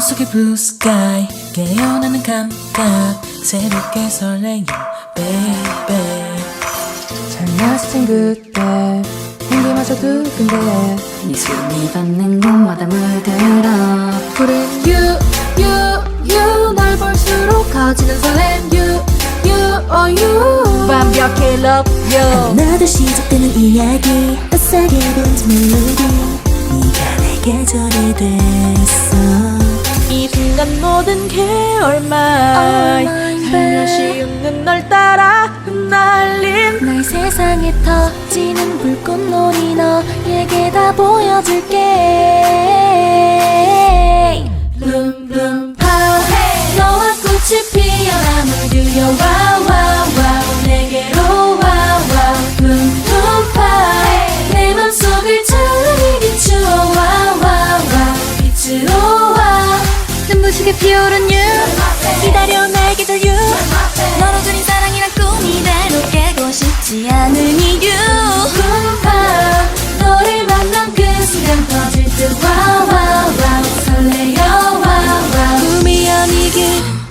꿈속의 blue sky 깨어나는 감각. 새롭게 설레요 baby. 젊었을 그때. 향기마저 두근대 네 숨이 닿는 곳마다 물들어. 그래 you you you. 널 볼수록 커지는 설렘. You you oh you. 완벽해 love you. 나도 시작되는 이야기 아싸게 던진 멜로디 네가 내 계절이 됐어 모든 게 mine, 살며시 웃는 널 따라 흩날린 날 세상에 터지는 불꽃놀이 너에게 다 보여줄게 피어오른 you 기다려 날개 돌 you 너로 그린 사랑이란 꿈 이대로 깨고 싶지 않은 이유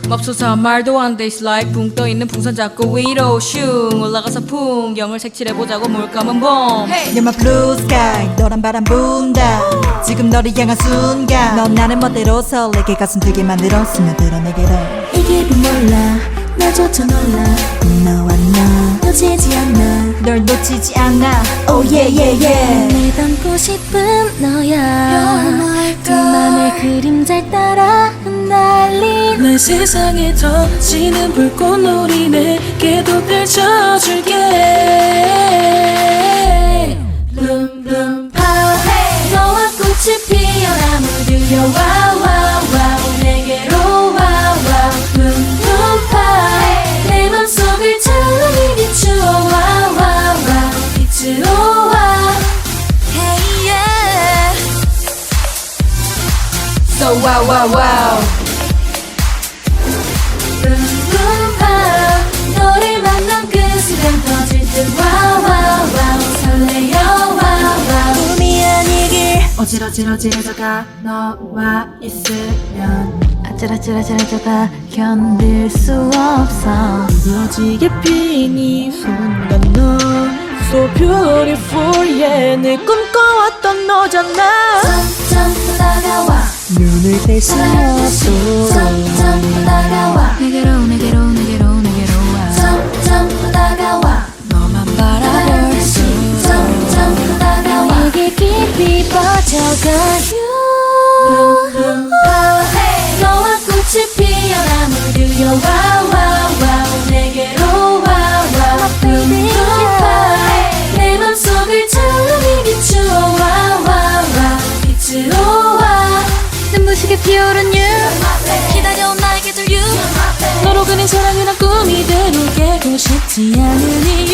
맙소사 말도 안 돼. It's like 붕 떠있는 풍선 잡고 위로 슝 올라가서 풍경을 색칠해보자고 몰감은 봄. You're my blue sky. 노란 바람 분다. 지금 너를 향한 순간. 넌 나는 멋대로 설레게 가슴 뛰게 만들어 스며들어 내게로. 이 기분 몰라. 나조차 놀라. 너와 나 놓치지 않아. 널 놓치지 않아. Oh yeah yeah yeah. 내 담고 싶은 너야. 두 맘의 그림잘 따라 세상에 터지는 불꽃놀이 내게도 펼쳐줄게 bloom power 너와 꽃이 피어나 물들여 wow 내게로 bloom bloom power 내 맘속을 찬란히 비추어 wow 빛으로 와 hey So wow wow wow 어지러지러지러져가 너와 있으면 아찔아찔아찔아찔아 견딜 수 없어. 무너지게 핀이 순간 너 So beautiful yeah. 늘 꿈꿔왔던 너잖아. 점점 다가와. 눈을 뗄수 없어 You 너와 꽃이 피어나 물들여 wow 내게로 bloom fly 내 맘속을 찬란히 비추어 wow 빛으로 와. 눈부시게 피어오른 you 기다려온 나에게 줄 you 너로 그린 사랑이란 꿈이대로 깨고 싶지 이유